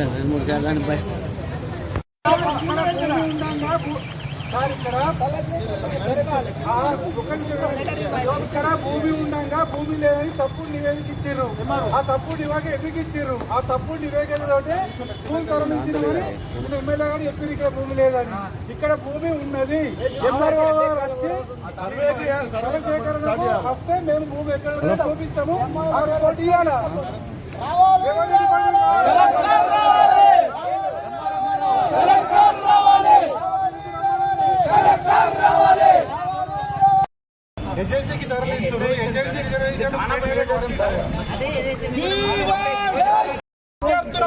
రెండు మూడు సార్లు అని బస్ ఇక్కడ భూమి ఉండగా భూమి లేదని తప్పుడు నివేదిక ఇచ్చారు ఆ తప్పుడు నివేదిక ఎందుకు ఇచ్చారు ఆ తప్పుడు నివేదికతోటే భూమి తరలించినామని ఇప్పుడు ఎమ్మెల్యే గారు చెప్పింది ఇక్కడ భూమి లేదని ఇక్కడ భూమి ఉన్నది ఎంఆర్ఓ గారు వచ్చి స్థల సేకరణకు వస్తే మేము భూమి ఎక్కడ చూపిస్తాము ఆ రిపోర్ట్ ఇవ్వాలి?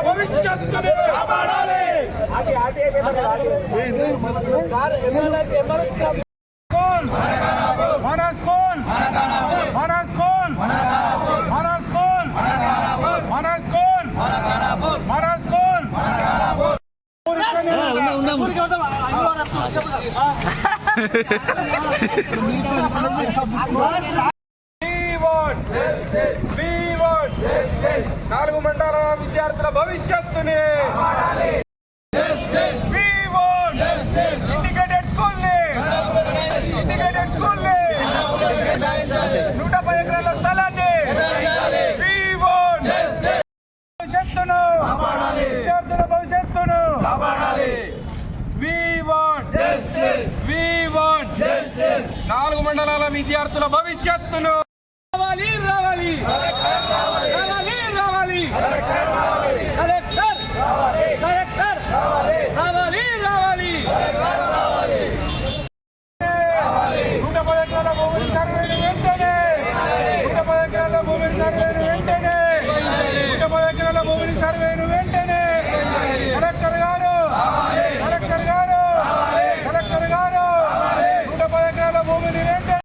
భవిష్యత్తుని కాపాడాలి స్కూల్ మన స్కూల్ మన స్కూల్ మన స్కూల్ మన స్కూల్ మన స్కూల్ నాలుగు మండల విద్యార్థుల భవిష్యత్తుని. School ని నూట పది ఎకరాల స్థలాన్ని. భవిష్యత్తును. విద్యార్థుల భవిష్యత్తును. నాలుగు మండలాల విద్యార్థుల భవిష్యత్తును రావాలి రావాలి రావాలి రావాలి కలెక్టర్ కలెక్టర్ రావాలి రావాలి నూట పది ఎకరాల భూమిని సర్వేను వెంటనే నూట పది ఎకరాల భూమిని సర్వేను వెంటనే నూట పది ఎకరాల భూమిని సర్వేను వెంటనే కలెక్టర్ గారు కలెక్టర్ గారు కలెక్టర్ గారు నూట పది ఎకరాల భూమిని వెంటనే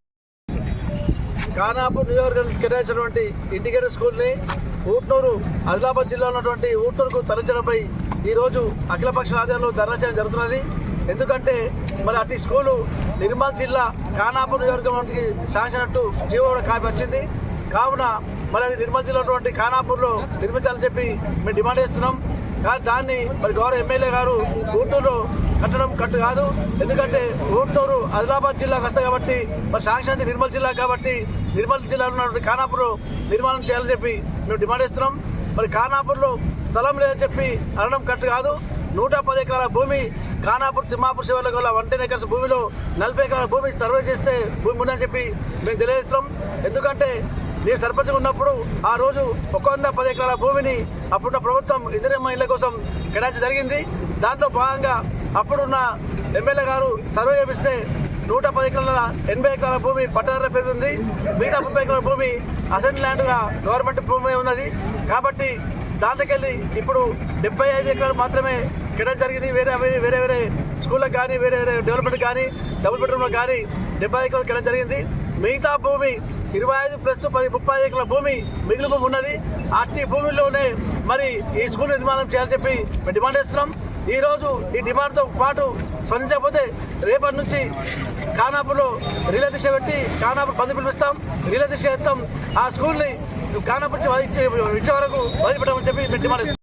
ఖానాపూర్ నియోజకవర్గానికి కేటాయించినటువంటి ఇంటిగ్రేటెడ్ స్కూల్ని ఊట్నూరు ఆదిలాబాద్ జిల్లాలో ఉన్నటువంటి ఊట్నూరుకు తరలించడంపై ఈరోజు అఖిలపక్ష ఆధ్వర్యంలో ధర్నా చేయడం జరుగుతున్నది. ఎందుకంటే మరి అటు స్కూలు నిర్మల్ జిల్లా ఖానాపూర్ నియోజకవర్గానికి శాసనట్టు జీవో కాపీ వచ్చింది. కావున మరి అది నిర్మల్ జిల్లా ఉన్నటువంటి ఖానాపూర్లో నిర్మించాలని చెప్పి మేము డిమాండ్ చేస్తున్నాం. కానీ దాన్ని మరి గౌరవ ఎమ్మెల్యే గారు ఊటూరులో కట్టడం కట్టు కాదు. ఎందుకంటే ఊటూరు ఆదిలాబాద్ జిల్లాకు వస్తాయి కాబట్టి మరి సాక్షాత్ నిర్మల్ జిల్లా కాబట్టి నిర్మల్ జిల్లాలో ఉన్నటువంటి ఖానాపూర్ నిర్మాణం చేయాలని చెప్పి మేము డిమాండ్ చేస్తున్నాం. మరి ఖానాపూర్లో స్థలం లేదని చెప్పి అనడం కట్టు కాదు. నూట పది ఎకరాల భూమి ఖానాపూర్ తిమ్మాపూర్ శివర్ల గల వన్ ఎకర్స్ భూమిలో నలభై ఎకరాల భూమి సర్వే చేస్తే భూమి ఉందని చెప్పి మేము తెలియజేస్తున్నాం. ఎందుకంటే నేను సర్పంచ్ ఉన్నప్పుడు ఆ రోజు ఒక వంద పది ఎకరాల భూమిని అప్పుడున్న ప్రభుత్వం ఇతర ఇళ్ళ కోసం కేటాయించడం జరిగింది. దాంట్లో భాగంగా అప్పుడున్న ఎమ్మెల్యే గారు సర్వే చేపిస్తే నూట పది ఎకరాల ఎనభై ఎకరాల భూమి పట్టదారుల పేరు ఉంది. మిగతా ముప్పై ఎకరాల భూమి అసెంట్ ల్యాండ్గా గవర్నమెంట్ భూమి ఉన్నది. కాబట్టి దాంట్లోకెళ్ళి ఇప్పుడు డెబ్బై ఐదు ఎకరాలు మాత్రమే కేటాయించడం జరిగింది. వేరే వేరే వేరే వేరే స్కూళ్ళకి కానీ వేరే వేరే డెవలప్మెంట్ కానీ డబుల్ బెడ్రూమ్లకు కానీ డెబ్బై ఎకరాలు కేటాయించడం జరిగింది. మిగతా భూమి ఇరవై ఐదు ప్లస్ పది ముప్పై ఐదు ఎకరాల భూమి మిగిలిన భూమి ఉన్నది. అట్టి భూమిలోనే మరి ఈ స్కూల్ నిర్మాణం చేయాలని చెప్పి మేము డిమాండ్ చేస్తున్నాం. ఈ రోజు ఈ డిమాండ్తో పాటు స్పందించకపోతే రేపటి నుంచి కానాపులో రిలే దిశ పెట్టి కానాపు బంద్ పిలిపిస్తాం. రిలే దిశ ఎత్తాం. ఆ స్కూల్ని కానాపు ఇచ్చే వరకు వదిలిపెట్టమని చెప్పి మేము డిమాండ్